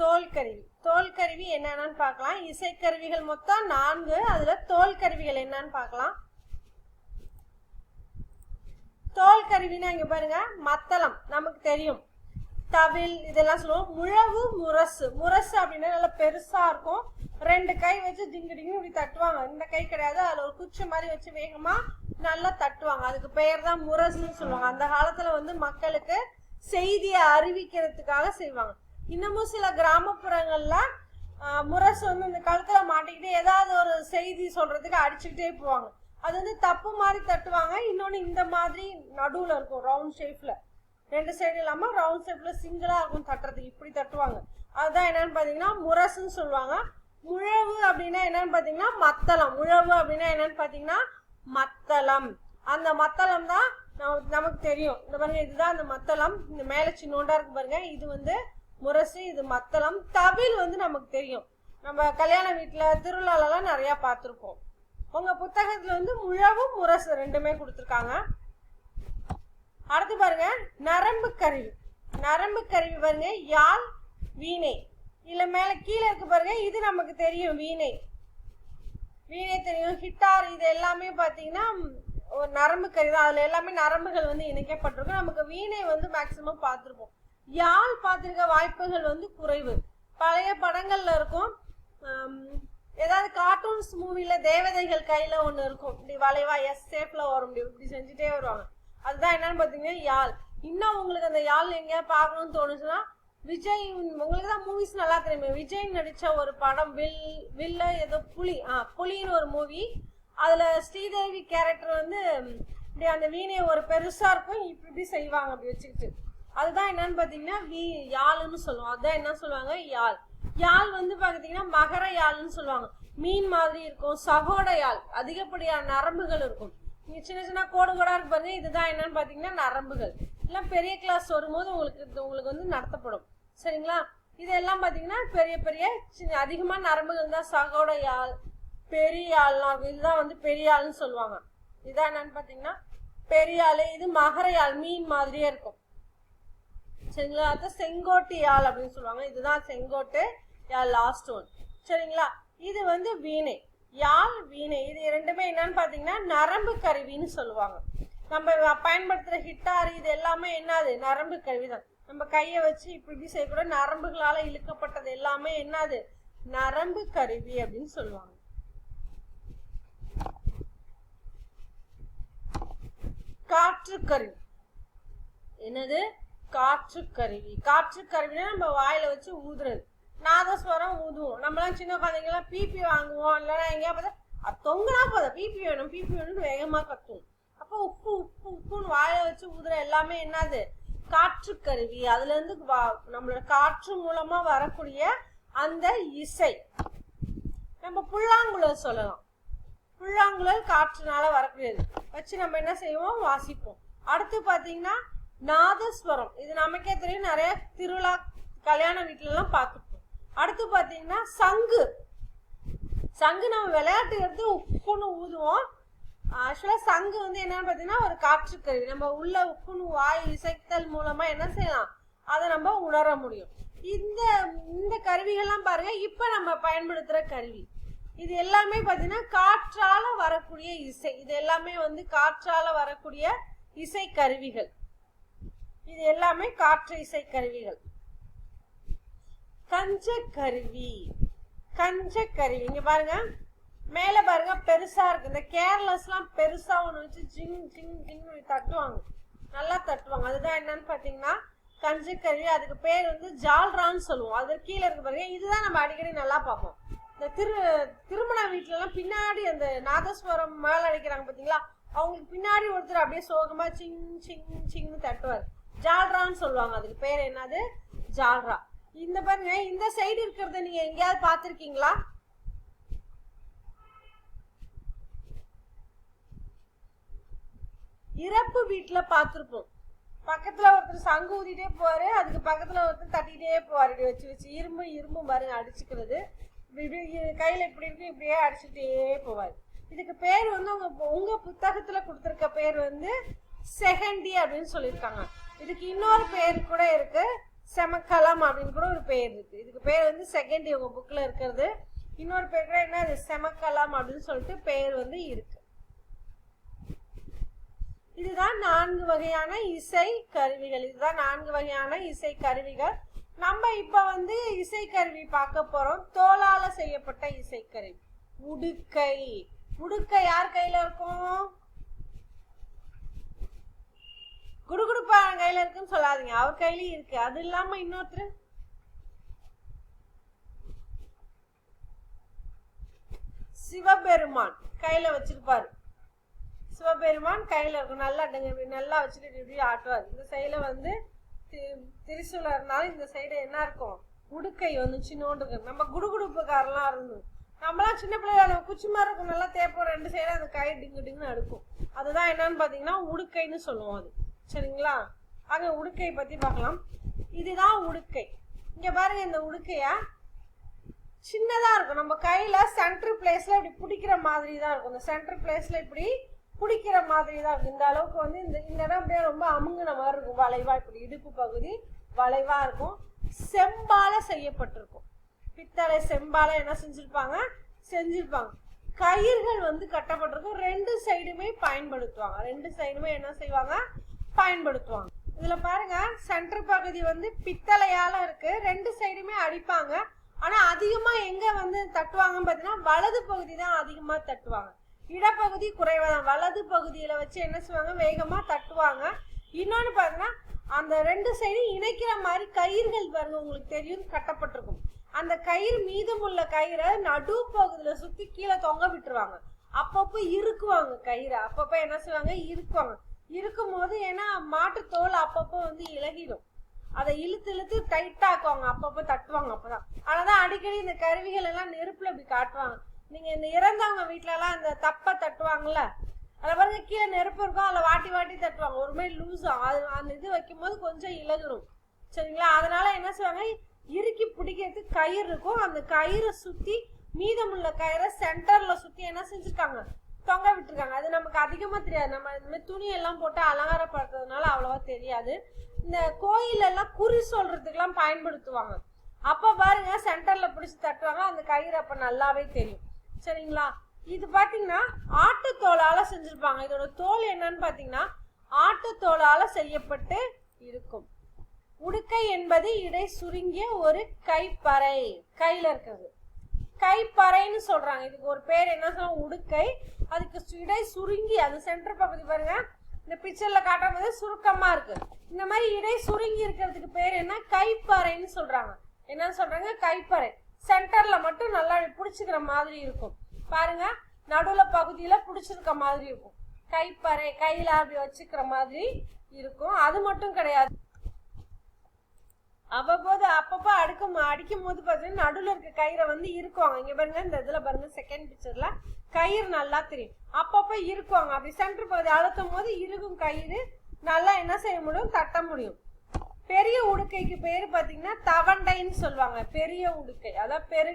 தோல் கருவி தோல் கருவி என்னென்னு பார்க்கலாம். இசைக்கருவிகள் மொத்தம் நான்கு. அதில் தோல் கருவிகள் என்னன்னு பார்க்கலாம். தோல் கருவினா இங்கே பாருங்க மத்தளம். நமக்கு தெரியும். தவில் இதெல்லாம் சொல்லுவோம். முழவு முரசு. முரசு அப்படின்னா நல்லா பெருசாக இருக்கும். ரெண்டு கை வச்சு டிங்கு டிங்கு இப்படி தட்டுவாங்க. இந்த கை கிடையாது. அதில் ஒரு குச்சி மாதிரி வச்சு வேகமாக நல்லா தட்டுவாங்க. அதுக்கு பெயர் தான் முரசுன்னு சொல்லுவாங்க. அந்த காலத்தில் வந்து மக்களுக்கு செய்தியை அறிவிக்கிறதுக்காக செய்வாங்க. இன்னமும் சில கிராமப்புறங்கள்ல முரசு வந்து இந்த கழுத்துல மாட்டிக்கிட்டு ஏதாவது ஒரு செய்தி சொல்றதுக்கு அடிச்சுக்கிட்டே போவாங்க. அது வந்து தப்பு மாதிரி தட்டுவாங்க. இன்னொன்னு இந்த மாதிரி நடுவுல இருக்கும் ரவுண்ட் ஷேப்ல ரெண்டு சைடு இல்லாம ரவுண்ட் ஷேப்ல சிங்கிளா இருக்கும் தட்டுறதுக்கு. இப்படி தட்டுவாங்க. அதுதான் என்னன்னு பாத்தீங்கன்னா முரசுன்னு சொல்லுவாங்க. முழவு அப்படின்னா என்னன்னு பாத்தீங்கன்னா மத்தளம். முழவு அப்படின்னா என்னன்னு பாத்தீங்கன்னா மத்தளம். அந்த மத்தளம் தான் நமக்கு நமக்கு தெரியும். இந்த பாருங்க இதுதான் அந்த மத்தளம். இந்த மேல சின்னோண்டா இருக்கு பாருங்க. இது வந்து முரசு இது மத்தளம் தவில் வந்து நமக்கு தெரியும். நம்ம கல்யாண வீட்டில் திருவிழாலலாம் நிறையா பார்த்துருப்போம். உங்கள் புத்தகத்தில் வந்து முழவும் முரசு ரெண்டுமே கொடுத்துருக்காங்க. அடுத்து பாருங்க நரம்பு கருவி. நரம்பு கருவி பாருங்க யாழ் வீணை. இல்லை மேலே கீழே இருக்கு பாருங்க இது நமக்கு தெரியும் வீணை. வீணை தெரியும் ஹிட்டார் இது எல்லாமே பார்த்தீங்கன்னா ஒரு நரம்பு கருவி தான். அதில் எல்லாமே நரம்புகள் வந்து இணைக்கப்பட்டிருக்கும். நமக்கு வீணை வந்து மேக்சிமம் பார்த்துருப்போம். யாழ் பார்த்துருக்க வாய்ப்புகள் வந்து குறைவு. பழைய படங்கள்ல இருக்கும். ஏதாவது கார்ட்டூன்ஸ் மூவில தேவதைகள் கையில ஒண்ணு இருக்கும். இப்படி வளைவா எஸ் ஷேப்ல வரும். இப்படி இப்படி செஞ்சுட்டே வருவாங்க. அதுதான் என்னன்னு பாத்தீங்கன்னா யாழ். இன்னும் உங்களுக்கு அந்த யாழ் எங்கேயாவது பார்க்கணும்னு தோணுச்சுன்னா விஜய் உங்களுக்கு தான் மூவிஸ் நல்லா தெரியுமே. விஜய் நடிச்ச ஒரு படம் வில் வில்ல ஏதோ புலி ஆ புலின்னு ஒரு மூவி அதுல ஸ்ரீதேவி கேரக்டர் வந்து இப்படி அந்த வீணையை ஒரு பெருசா இருக்கும். இப்படி இப்படி செய்வாங்க அப்படி வச்சுக்கிட்டு. அதுதான் என்னன்னு பாத்தீங்கன்னா வீ யாழ்னு சொல்லுவோம் அதுதான் என்ன சொல்லுவாங்க? யாழ். யாழ் வந்து பாத்தீங்கன்னா மகர யாழ்னு சொல்லுவாங்க. மீன் மாதிரி இருக்கும். சகோட யாழ். அதிகப்படியான நரம்புகள் இருக்கும். இங்க சின்ன சின்ன கோடு கோடா இருக்கு பாருங்க. இதுதான் என்னன்னு பாத்தீங்கன்னா நரம்புகள். எல்லாம் பெரிய கிளாஸ் வரும்போது உங்களுக்கு உங்களுக்கு வந்து நடத்தப்படும். சரிங்களா? இதெல்லாம் பாத்தீங்கன்னா பெரிய பெரிய சின்ன அதிகமா நரம்புகள் தான். சகோட யாழ் பெரிய ஆள்லாம் இதுதான் வந்து பெரிய ஆள்னு சொல்லுவாங்க. இதான் என்னன்னு பாத்தீங்கன்னா பெரிய ஆளு இது மகர யாழ். மீன் மாதிரியே இருக்கும். சரிங்களா? அது செங்கோட்டு யாழ் அப்படின்னு சொல்லுவாங்க. இதுதான் செங்கோட்டு யாழ் லாஸ்ட் ஒன் சரிங்களா? இது வந்து வீணை. யாழ் வீணை. இது ரெண்டுமே என்னன்னு பார்த்தீங்கன்னா நரம்பு கருவின்னு சொல்லுவாங்க. நம்ம பயன்படுத்துகிற ஹிட்டார் இது எல்லாமே என்னது? நரம்பு கருவி தான். நம்ம கையை வச்சு இப்படி இப்படி செய்யக்கூட நரம்புகளால் இழுக்கப்பட்டது எல்லாமே என்னது? நரம்பு கருவி அப்படின்னு சொல்லுவாங்க. காற்று கருவி. என்னது? காற்று கருவி காற்று கருவினா நம்ம வாயில வச்சு ஊதுறது. நாதஸ்வரம் ஊதுவோம். நம்மளாம் சின்ன குழந்தைங்களாம் பிபி வாங்குவோம். இல்லைன்னா எங்கேயா பார்த்தா அது தொங்குனா போதும். பிபி வேணும் பிபி வேணும்னு வேகமா கத்துவோம். அப்போ உப்பு உப்பு உப்புன்னு வாயில வச்சு ஊதுற எல்லாமே என்னது? காற்று கருவி அதுல இருந்து வா- நம்மளோட காற்று மூலமா வரக்கூடிய அந்த இசை. நம்ம புல்லாங்குழல் சொல்லலாம். புல்லாங்குழல் காற்றுனால வரக்கூடியது. வச்சு நம்ம என்ன செய்வோம்? வாசிப்போம். அடுத்து பாத்தீங்கன்னா நாதஸ்வரம். இது நமக்கே தெரியும். நிறைய திருவிழா கல்யாண வீட்டுல எல்லாம் பார்த்துப்போம் அடுத்து பாத்தீங்கன்னா சங்கு. சங்கு நம்ம விளையாட்டு எடுத்து உப்புன்னு ஊதுவோம். ஆக்சுவலா சங்கு வந்து என்னன்னு பாத்தீங்கன்னா ஒரு காற்று கருவி நம்ம உள்ள உப்புன்னு வாய் இசைத்தல் மூலமா என்ன செய்யலாம்? அதை நம்ம உணர முடியும். இந்த இந்த கருவிகள்லாம் பாருங்க. இப்ப நம்ம பயன்படுத்துற கருவி. இது எல்லாமே பாத்தீங்கன்னா காற்றால வரக்கூடிய இசை. இது எல்லாமே வந்து காற்றால வரக்கூடிய இசை கருவிகள். இது எல்லாமே காற்று இசை கருவிகள் கஞ்ச கருவி கஞ்ச கருவி இங்க பாருங்க. மேல பாருங்க பெருசா இருக்கு. இந்த கேர்லெஸ்லாம் பெருசா ஒண்ணு வச்சு ஜிங் ஜிங் ஜிங் தட்டுவாங்க. நல்லா தட்டுவாங்க. அதுதான் என்னன்னு பாத்தீங்கன்னா கஞ்சக்கருவி. அதுக்கு பேர் வந்து ஜால்ரான்னு சொல்லுவோம். அது கீழே இருக்கு பாருங்க. இதுதான் நம்ம அடிக்கடி நல்லா பார்ப்போம். இந்த திரு திருமண வீட்டுல எல்லாம் பின்னாடி அந்த நாதஸ்வரம் மேல அடிக்கிறாங்க பாத்தீங்களா? அவங்களுக்கு பின்னாடி ஒருத்தர் அப்படியே சோகமா சிங் சிங் சிங்னு தட்டுவார். ஜால்ரான்னு சொல்லுவாங்க. அதுக்கு பேர் என்னது? ஜால்ரா. இந்த பாருங்க இந்த சைடு இருக்கிறத நீங்க எங்கேயாவது பார்த்துருக்கீங்களா? இறப்பு வீட்டுல பார்த்துருப்போம். பக்கத்துல ஒருத்தர் சங்கு ஊதிட்டே போவாரு அதுக்கு பக்கத்துல ஒருத்தர் தட்டிகிட்டே போவாரு. இப்படி வச்சு வச்சு இரும்பு இரும்பு பாருங்க அடிச்சுக்கிறது. இப்படி கையில் கையில இப்படி இருக்கு இப்படியே அடிச்சுட்டே போவாரு. இதுக்கு பேர் வந்து உங்க உங்க புத்தகத்துல கொடுத்துருக்க பேர் வந்து செகண்டி அப்படின்னு சொல்லியிருக்காங்க. இதுக்கு இன்னொரு பேர் கூட இருக்கு. செமக்கலம் அப்படின்னு கூட ஒரு பேர் இருக்கு. இதுக்கு பேர் வந்து செகண்ட் இவங்க புக்ல இருக்கிறது. இன்னொரு பேர் கூட என்ன அது செமக்கலம் அப்படின்னு சொல்லிட்டு பேர் வந்து இருக்கு. இதுதான் நான்கு வகையான இசை கருவிகள். இதுதான் நான்கு வகையான இசை கருவிகள். நம்ம இப்ப வந்து இசை கருவி பார்க்க போறோம். தோலால செய்யப்பட்ட இசைக்கருவி உடுக்கை உடுக்கை யார் கையில இருக்கும் குடுகுடுப்பா கையில இருக்குன்னு சொல்லாதீங்க. அவர் கையிலயும் இருக்கு. அது இல்லாம இன்னொருத்தர்? சிவபெருமான் கையில வச்சிருப்பாரு. சிவபெருமான் கையில இருக்கும். நல்லா அடுங்க நல்லா வச்சுட்டு இப்படி ஆட்டுவார். இந்த சைடுல வந்து தி- இருந்தாலும் இந்த சைடு என்ன இருக்கும்? உடுக்கை வந்து சின்னோண்டு நம்ம குடுகுடுப்புக்காரெல்லாம் இருந்தோம். நம்மளாம் சின்ன பிள்ளைல நம்ம குச்சி மாதிரி இருக்கும். நல்லா தேப்போம் ரெண்டு சைடும் அந்த கை டிங்கு டிங்குன்னு அடுக்கும். அதுதான் என்னன்னு பார்த்தீங்கன்னா உடுக்கைன்னு சொல்லுவோம் அது. சரிங்களா? ஆக உடுக்கை பத்தி பார்க்கலாம். இதுதான் உடுக்கை. இங்க பாருங்க இந்த உடுக்கைய? சின்னதா இருக்கும். நம்ம கையில சென்டர் பிளேஸ்ல இப்படி பிடிக்கிற மாதிரி தான் இருக்கும். இந்த சென்டர் பிளேஸ்ல இப்படி பிடிக்கிற மாதிரி தான் இருக்கும். இந்த அளவுக்கு வந்து இந்த இந்த இடம் அப்படியே ரொம்ப அமுங்கின மாதிரி இருக்கும். வளைவா இப்படி இடுப்பு பகுதி வளைவா இருக்கும். செம்பால செய்யப்பட்டிருக்கும். பித்தளை செம்பால என்ன செஞ்சிருப்பாங்க? செஞ்சிருப்பாங்க. கயிர்கள் வந்து கட்டப்பட்டிருக்கும். ரெண்டு சைடுமே பயன்படுத்துவாங்க. ரெண்டு சைடுமே என்ன செய்வாங்க? பயன்படுத்துவாங்க. இதுல பாருங்க சென்டர் பகுதி வந்து பித்தளையால இருக்கு. ரெண்டு சைடுமே அடிப்பாங்க. ஆனா அதிகமா எங்க வந்து தட்டுவாங்கன்னு பாத்தீங்கன்னா வலது பகுதி தான் அதிகமா தட்டுவாங்க. இடப்பகுதி குறைவா தான் வலது பகுதியில வச்சு என்ன செய்வாங்க? வேகமா தட்டுவாங்க. இன்னொன்னு பாத்தீங்கன்னா அந்த ரெண்டு சைடும் இணைக்கிற மாதிரி கயிர்கள் பாருங்க உங்களுக்கு தெரியும் கட்டப்பட்டிருக்கும். அந்த கயிறு மீதமுள்ள கயிறை நடு பகுதியில சுத்தி கீழே தொங்க விட்டுருவாங்க. அப்பப்போ இருக்குவாங்க கயிறை. அப்பப்போ என்ன செய்வாங்க? இருக்குவாங்க இருக்கும் போது ஏன்னா மாட்டு தோல் அப்பப்போ வந்து இலகிடும். அதை இழுத்து இழுத்து டைட்டா ஆக்குவாங்க. அப்பப்போ தட்டுவாங்க அப்பதான். ஆனாதான் அடிக்கடி இந்த கருவிகள் எல்லாம் நெருப்புல இப்படி காட்டுவாங்க. நீங்க இந்த இறந்தவங்க வீட்டிலலாம் எல்லாம் இந்த தப்ப தட்டுவாங்கல்ல? அதுல பாருங்க கீழே நெருப்பு இருக்கும் அதுல வாட்டி வாட்டி தட்டுவாங்க. ஒரு மாதிரி லூஸ் அது அந்த இது வைக்கும் போது கொஞ்சம் இலகுரும். சரிங்களா? அதனால என்ன செய்வாங்க? இறுக்கி பிடிக்கிறதுக்கு கயிறு இருக்கும். அந்த கயிறை சுத்தி மீதமுள்ள கயிறை சென்டர்ல சுத்தி என்ன செஞ்சிருக்காங்க? தொங்க விட்டுருக்காங்க. அது நமக்கு அதிகமாக தெரியாது. நம்ம இந்த மாதிரி துணி எல்லாம் போட்டு அலங்காரப்படுத்துறதுனால அவ்வளவா தெரியாது. இந்த கோயிலெல்லாம் குறி சொல்றதுக்கெல்லாம் பயன்படுத்துவாங்க. அப்போ பாருங்க சென்டரில் பிடிச்சி தட்டுவாங்க. அந்த கயிறு அப்போ நல்லாவே தெரியும். சரிங்களா? இது பாத்தீங்கன்னா ஆட்டுத்தோலால செஞ்சுருப்பாங்க. இதோட தோல் என்னன்னு பார்த்திங்கன்னா ஆட்டு தோலால் செய்யப்பட்டு இருக்கும். உடுக்கை என்பது இடை சுருங்கிய ஒரு கைப்பறை. கையில் இருக்கிறது. கைப்பறைன்னு சொல்றாங்க. இதுக்கு ஒரு பேர் என்ன சொன்னா உடுக்கை. அதுக்கு சு- இடை சுருங்கி அது சென்டர் பகுதி பாருங்க. இந்த பிக்சர்ல காட்டும் போது சுருக்கமா இருக்கு. இந்த மாதிரி இடை சுருங்கி இருக்கிறதுக்கு பேர் என்ன? கைப்பறைன்னு சொல்றாங்க. என்ன சொல்றாங்க? கைப்பறை. சென்டர்ல மட்டும் நல்லா பிடிச்சிக்கிற மாதிரி இருக்கும். பாருங்க நடுவுல பகுதியில பிடிச்சிருக்க மாதிரி இருக்கும். கைப்பறை கையில அப்படி வச்சுக்கிற மாதிரி இருக்கும். அது மட்டும் கிடையாது. அவ்வப்போது அப்பப்போ அடுக்கும் அடிக்கும் போது பார்த்தீங்கன்னா நடுவில் இருக்க கயிறை வந்து இருக்குவாங்க இங்கே பாருங்க இந்த இதில் பாருங்க செகண்ட் பிக்சர்ல கயிறு நல்லா தெரியும். அப்பப்போ இருக்குவாங்க அப்படி சென்டர் பகுதி அழுத்தும் போது இருக்கும் கயிறு நல்லா என்ன செய்ய முடியும்? தட்ட முடியும். பெரிய உடுக்கைக்கு பேர் பார்த்தீங்கன்னா தவண்டைன்னு சொல்லுவாங்க. பெரிய உடுக்கை. அதான் பெரு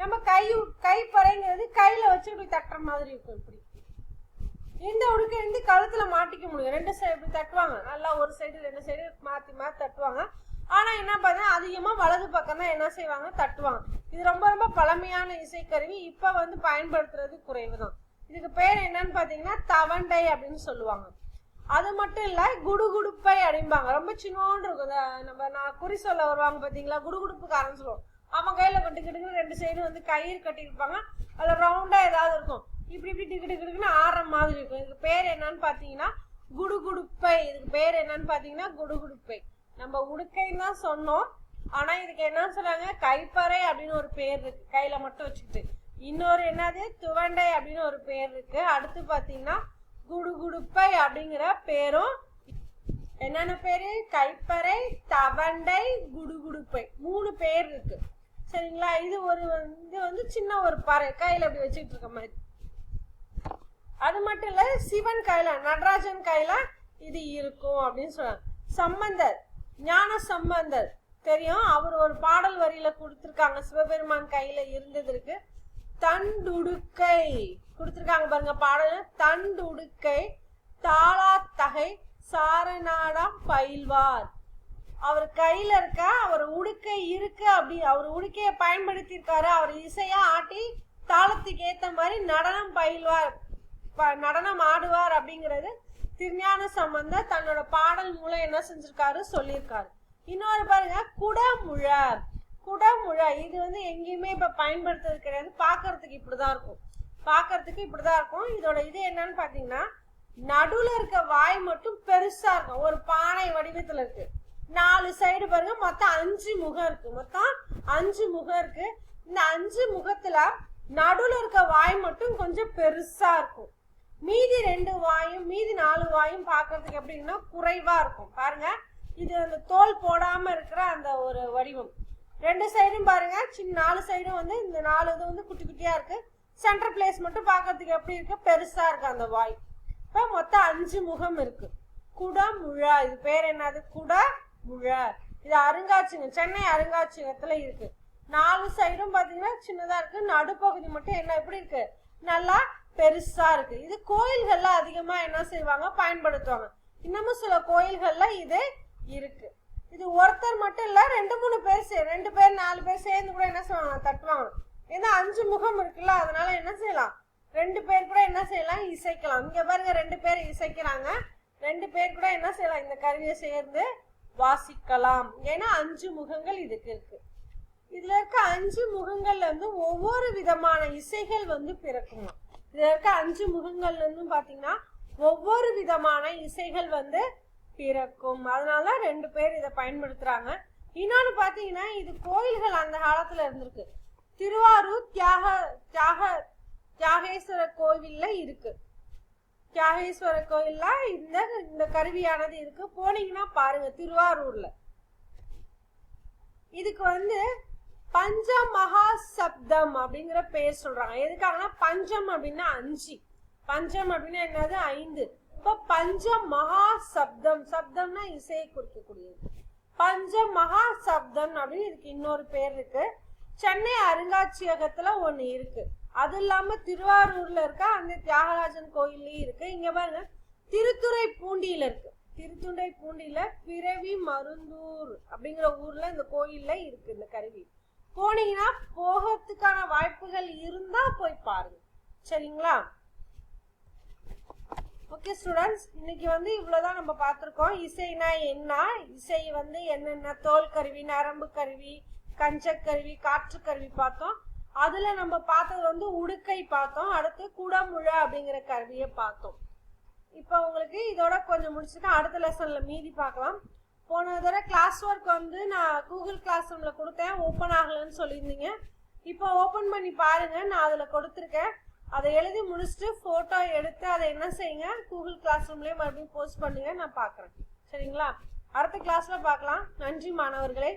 நம்ம கை கை பறைங்கிறது கையில் வச்சு இப்படி தட்டுற மாதிரி இருக்கும் இப்படி. இந்த உடுக்கை வந்து கழுத்தில் மாட்டிக்க முடியும். ரெண்டு சைடு இப்படி தட்டுவாங்க. நல்லா ஒரு சைடு ரெண்டு சைடு மாற்றி மாற்றி தட்டுவாங்க. ஆனா என்ன பார்த்தா அதிகமா வலது பக்கம் தான் என்ன செய்வாங்க? தட்டுவாங்க. இது ரொம்ப ரொம்ப பழமையான இசைக்கருவி. இப்ப வந்து பயன்படுத்துறது குறைவு தான் இதுக்கு பேர் என்னன்னு பாத்தீங்கன்னா தவண்டை அப்படின்னு சொல்லுவாங்க. அது மட்டும் இல்ல குடுகுடுப்பை அப்படிம்பாங்க ரொம்ப சின்னோண்டு இருக்கும். நம்ம நான் குறி சொல்ல வருவாங்க பாத்தீங்களா? குடுகுடுப்புக்காரன்னு சொல்லுவோம். அவன் கையில கொண்டு கிட்டுக்கு ரெண்டு சைடு வந்து கயிறு கட்டியிருப்பாங்க. அதுல ரவுண்டா ஏதாவது இருக்கும். இப்படி இப்படி டிக்கு டிக்குன்னு ஆடுற மாதிரி இருக்கும். இதுக்கு பேர் என்னன்னு பாத்தீங்கன்னா குடுகுடுப்பை. இதுக்கு பேர் என்னன்னு பாத்தீங்கன்னா குடுகுடுப்பை. நம்ம உடுக்கைன்னு தான் சொன்னோம். ஆனா இதுக்கு என்ன சொல்றாங்க கைப்பறை அப்படின்னு ஒரு பேர் இருக்கு. கையில மட்டும் வச்சுக்கிட்டு. இன்னொரு என்னது? துவண்டை அப்படின்னு ஒரு பேர் இருக்கு. அடுத்து பாத்தீங்கன்னா குடுகுடுப்பை அப்படிங்கிற பேரும் என்னென்ன பேரு? கைப்பறை தவண்டை குடுகுடுப்பை. மூணு பேர் இருக்கு. சரிங்களா? இது ஒரு இது வந்து சின்ன ஒரு பறை. கையில அப்படி வச்சுட்டு இருக்க மாதிரி. அது மட்டும் இல்ல சிவன் கையில நடராஜன் கையில இது இருக்கும் அப்படின்னு சொல்றாங்க சம்பந்தர். ஞான சம்பந்தர். தெரியும்? அவர் ஒரு பாடல் வரியில கொடுத்துருக்காங்க. சிவபெருமான் கையில இருந்தது இருக்கு. தண்டுடுக்கை. கொடுத்துருக்காங்க பாருங்க பாடல். தண்டுடுக்கை தாளாத்தகை சாரநாடாம் பயில்வார். அவர் கையில இருக்க அவர் உடுக்கை இருக்கு அப்படி. அவர் உடுக்கையை பயன்படுத்தியிருக்காரு. அவர் இசையா ஆட்டி தாளத்துக்கு ஏத்த மாதிரி நடனம் பயில்வார். ப- நடனம் ஆடுவார் அப்படிங்கிறது திருஞான சம்பந்த தன்னோட பாடல் மூலம் என்ன செஞ்சிருக்காரு சொல்லியிருக்காரு. இன்னொரு பாருங்க குடமுழ. குடமுழ இது வந்து எங்கேயுமே இப்ப பயன்படுத்துறது கிடையாது. பார்க்கிறதுக்கு இப்படிதான் இருக்கும். பார்க்கிறதுக்கு இப்படிதான் இருக்கும். இதோட இது என்னன்னு பாத்தீங்கன்னா நடுவுல இருக்க வாய் மட்டும் பெருசா இருக்கும். ஒரு பானை வடிவத்துல இருக்கு. நாலு சைடு பாருங்க மொத்தம் அஞ்சு முகம் இருக்கு. மொத்தம் அஞ்சு முகம் இருக்கு. இந்த அஞ்சு முகத்துல நடுவுல இருக்க வாய் மட்டும் கொஞ்சம் பெருசா இருக்கும். மீதி ரெண்டு வாயும் மீதி நாலு வாயும் பார்க்கறதுக்கு எப்படின்னா குறைவா இருக்கும். பாருங்க இது அந்த தோல் போடாம இருக்கிற அந்த ஒரு வடிவம். ரெண்டு சைடும் பாருங்க சின்ன நாலு சைடும் வந்து இந்த நாலு இது வந்து குட்டி குட்டியா இருக்கு. சென்டர் பிளேஸ் மட்டும் பார்க்கறதுக்கு எப்படி இருக்கு? பெருசா இருக்கு அந்த வாய். இப்போ மொத்தம் அஞ்சு முகம் இருக்கு. குடமுழா இது பேர் என்னது? குடமுழ இது அருங்காட்சியகம் சென்னை அருங்காட்சியகத்துல இருக்கு. நாலு சைடும் பாத்தீங்கன்னா சின்னதா இருக்கு. நடுப்பகுதி மட்டும் என்ன எப்படி இருக்கு? நல்லா பெருசா இருக்கு. இது கோயில்கள்ல அதிகமா என்ன செய்வாங்க? பயன்படுத்துவாங்க. இன்னமும் சில கோயில்கள்ல இது இருக்கு. இது ஒருத்தர் மட்டும் இல்ல ரெண்டு மூணு பேர் சே- ரெண்டு பேர் நாலு பேர் சேர்ந்து கூட என்ன செய்வாங்க? தட்டுவாங்க. ஏன்னா அஞ்சு முகம் இருக்குல்ல அதனால என்ன செய்யலாம்? ரெண்டு பேர் கூட என்ன செய்யலாம்? இசைக்கலாம். இங்க பாருங்க ரெண்டு பேர் இசைக்கிறாங்க. ரெண்டு பேர் கூட என்ன செய்யலாம்? இந்த கருவியை சேர்ந்து வாசிக்கலாம். ஏன்னா அஞ்சு முகங்கள் இதுக்கு இருக்கு. இதுல இருக்க அஞ்சு முகங்கள்ல இருந்து ஒவ்வொரு விதமான இசைகள் வந்து பிறக்குமா? இதுல இருக்க அஞ்சு முகங்கள்ல இருந்தும் பாத்தீங்கன்னா ஒவ்வொரு விதமான இசைகள் வந்து பிறக்கும். அதனால ரெண்டு பேர் இதை பயன்படுத்துறாங்க. இன்னொன்னு பாத்தீங்கன்னா இது கோயில்கள் அந்த காலத்துல இருந்திருக்கு. திருவாரூர் தியாக தியாக தியாகேஸ்வரர் கோவில்ல இருக்கு. தியாகேஸ்வரர் கோயில்ல இந்த இந்த கருவியானது இருக்கு. போனீங்கன்னா பாருங்க திருவாரூர்ல. இதுக்கு வந்து பஞ்ச மகா சப்தம் அப்படிங்கிற பேர் சொல்றாங்க. எதுக்காகனா பஞ்சம் அப்படின்னா அஞ்சு. பஞ்சம் அப்படின்னா என்னது? ஐந்து. இப்ப பஞ்ச மகா சப்தம் சப்தம்னா இசையை குறிக்கக்கூடியது. பஞ்ச மகா சப்தம் அப்படின்னு இதுக்கு இன்னொரு பேர் இருக்கு. சென்னை அருங்காட்சியகத்துல ஒண்ணு இருக்கு. அது இல்லாம திருவாரூர்ல இருக்க அந்த தியாகராஜன் கோயில்லயும் இருக்கு. இங்க பாருங்க. திருத்துறை பூண்டியில இருக்கு. திருத்துறை பூண்டியில பிறவி மருந்தூர் அப்படிங்கிற ஊர்ல இந்த கோயில்ல இருக்கு இந்த கருவி. போனீங்கன்னா போகிறதுக்கான வாய்ப்புகள் இருந்தா போய் பாருங்க. சரிங்களா? ஓகே ஸ்டூடெண்ட்ஸ் இன்னைக்கு வந்து இவ்வளோதான் நம்ம பார்த்துருக்கோம். இசைனா என்ன? இசை வந்து என்னென்ன? தோல் கருவி நரம்பு கருவி கஞ்சக்கருவி காற்று கருவி பார்த்தோம். அதில் நம்ம பார்த்தது வந்து உடுக்கை பார்த்தோம். அடுத்து குடமுழ அப்படிங்கிற கருவியை பார்த்தோம். இப்போ உங்களுக்கு இதோட கொஞ்சம் முடிச்சுட்டு அடுத்த லெசனில் மீதி பார்க்கலாம். போன தடவை கிளாஸ் ஒர்க் வந்து நான் கூகுள் கிளாஸ் ரூமில் கொடுத்தேன் ஓப்பன் ஆகலைன்னு சொல்லியிருந்தீங்க. இப்போ ஓப்பன் பண்ணி பாருங்க நான் அதில் கொடுத்துருக்கேன். அதை எழுதி முடிச்சுட்டு ஃபோட்டோ எடுத்து அதை என்ன செய்யுங்க கூகுள் கிளாஸ் ரூம்லேயே மறுபடியும் போஸ்ட் பண்ணுங்க நான் பார்க்குறேன். சரிங்களா? அடுத்த கிளாஸில் பார்க்கலாம். நன்றி மாணவர்களே.